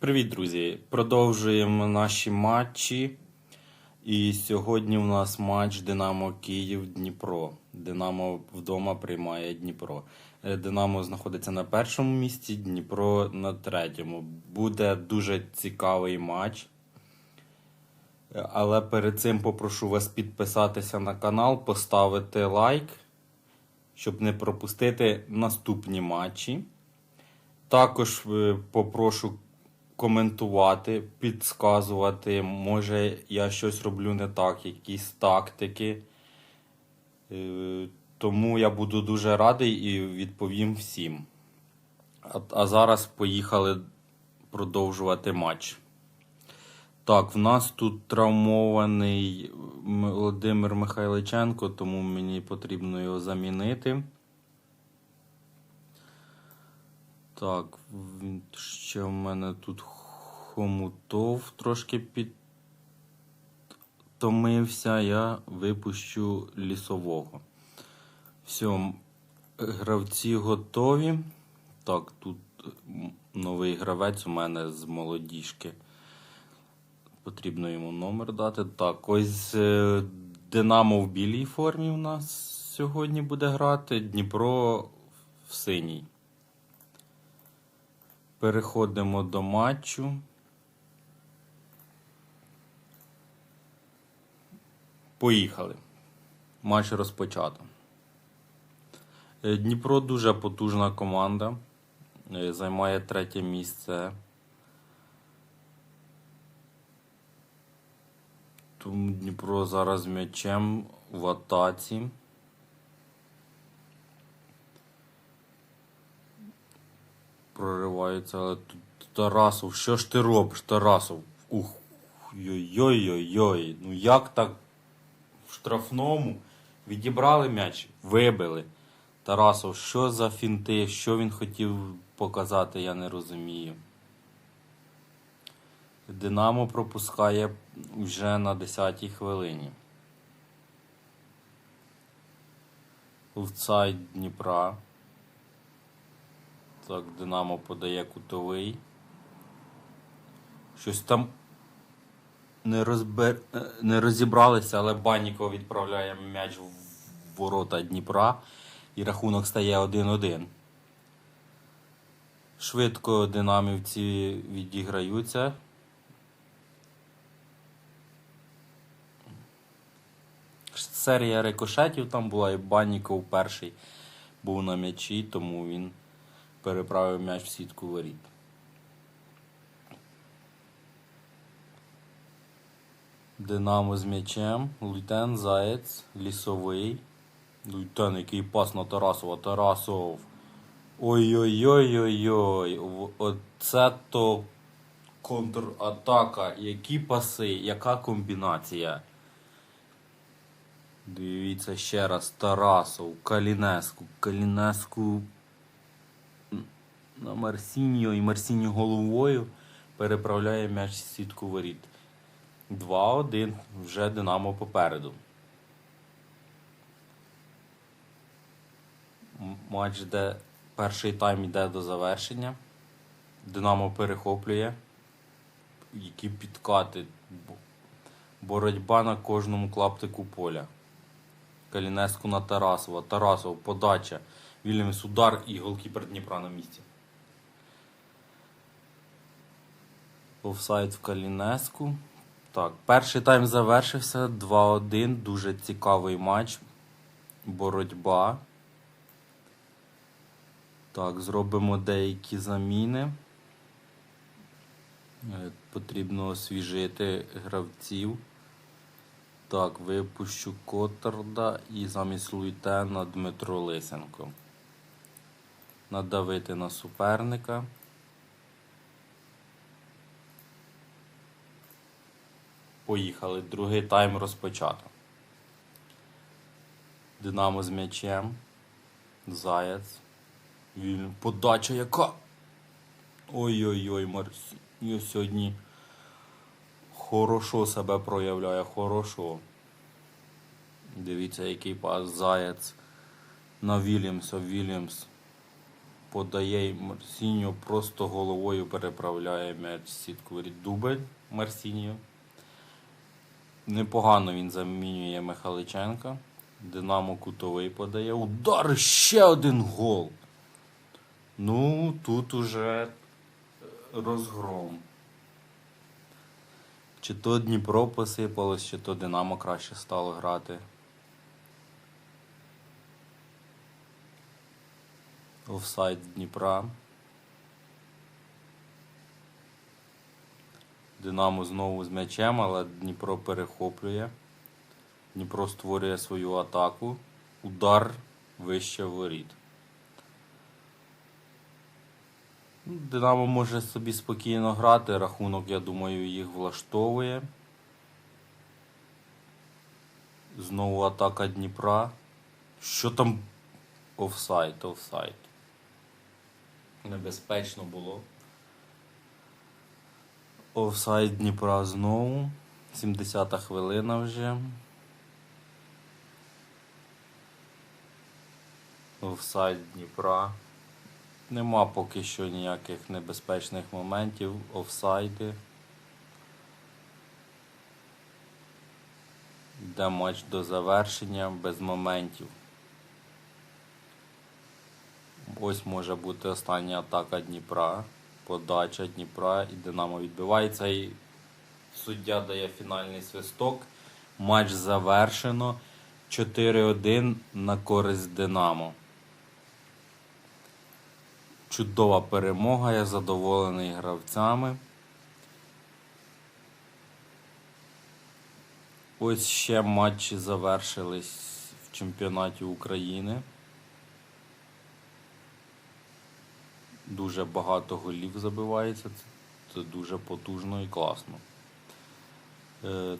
Привіт, друзі! Продовжуємо наші матчі. І сьогодні у нас матч Динамо Київ Дніпро. Динамо вдома приймає Дніпро. Е, Динамо знаходиться на першому місці, Дніпро на третьому. Буде дуже цікавий матч. Е, Але перед цим попрошу вас підписатися на канал, поставити лайк, щоб не пропустити наступні матчі. Також е, попрошу коментувати, підсказувати. Може, я щось роблю не так, якісь тактики. Е, Тому я буду дуже радий і відповім всім. А, а зараз поїхали продовжувати матч. Так, в нас тут травмований Володимир Михайличенко, тому мені потрібно його замінити. Так, ще в мене тут хомутов трошки підтомився. Я випущу лісового. Все, гравці готові. Так, тут новий гравець у мене з молодіжки. Потрібно йому номер дати. Так, ось е, Динамо в білій формі у нас сьогодні буде грати. Дніпро в синій. Переходимо до матчу. Поїхали. Матч розпочато. Е, Дніпро дуже потужна команда. Е, Займає третє місце. Дніпро зараз м'ячем в атаці. Проривається, але тут Тарасов, що ж ти робиш, Тарасов? Ух, йой-йой-йой. Ну як так в штрафному відібрали м'яч, вибили. Тарасов, що за фінти, що він хотів показати, я не розумію. Динамо пропускає вже на 10-й хвилині. Офсайд Дніпра. Так, Динамо подає кутовий. Щось там не, розбер... е, не розібралися, але Банніков відправляє м'яч в ворота Дніпра і рахунок стає 1-1. Швидко динамівці відіграються. Серія рикошетів там була, і Банніков перший був на м'ячі, тому він переправив м'яч в сітку воріт. Динамо з м'ячем. Луйтен, Заєць, Лісовий. Луйтен, який пас на Тарасова. Тарасов. Ой-ой-ой-ой-ой. Оце то контратака. Які паси, яка комбінація. Дивіться ще раз. Тарасов, Калінеску. Калінеску на Марсіньо і Марсіньо головою переправляє м'яч сітку воріт. 2-1. Вже Динамо попереду. Матч де перший тайм йде до завершення. Динамо перехоплює. Які підкати. Боротьба на кожному клаптику поля. Калінеску на Тарасова. Тарасов, подача. Вільямс удар і голкіпер Дніпра на місці. Офсайд в Калінеску. Так, перший тайм завершився 2-1. Дуже цікавий матч. Боротьба. Так, зробимо деякі заміни. Е, Потрібно освіжити гравців. Так, випущу Котарда і замість Луйтена Дмитро Лисенко. Надавити на суперника. Поїхали. Другий тайм розпочато. Динамо з м'ячем. Заяць. Вільно. Подача яка? Ой-ой-ой, Марсіньо сьогодні хорошо себе проявляє, хорошо. Дивіться, який пас Заяць на Вільямса. Вільямс подає Марсіньо просто головою переправляє м'яч в сітку. Дубль Марсіньо. Непогано він замінює Михаличенка. Динамо кутовий подає. Удар ще один гол. Ну, тут уже розгром. Чи то Дніпро посипалось, чи то Динамо краще стало грати. Офсайд Дніпра. Динамо знову з м'ячем, але Дніпро перехоплює. Дніпро створює свою атаку. Удар вище воріт. Динамо може собі спокійно грати. Рахунок, я думаю, їх влаштовує. Знову атака Дніпра. Що там? Офсайд, офсайд. Небезпечно було. Офсайд Дніпра знову. 70-та хвилина вже. Офсайд Дніпра. Нема поки що ніяких небезпечних моментів. Офсайди. Йде матч до завершення без моментів. Ось може бути остання атака Дніпра. Подача Дніпра і Динамо відбивається. І суддя дає фінальний свисток. Матч завершено. 4-1 на користь Динамо. Чудова перемога, я задоволений гравцями. Ось ще матчі завершились в чемпіонаті України. Дуже багато голів забивається. Це, дуже потужно і класно. Е,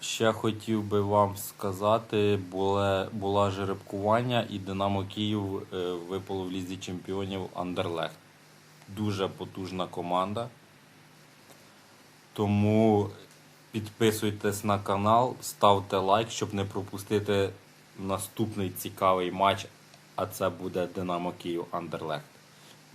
ще хотів би вам сказати, буле, була жеребкування і Динамо Київ е, випало в лізі чемпіонів Андерлехт. Дуже потужна команда. Тому підписуйтесь на канал, ставте лайк, щоб не пропустити наступний цікавий матч, а це буде Динамо Київ Андерлехт.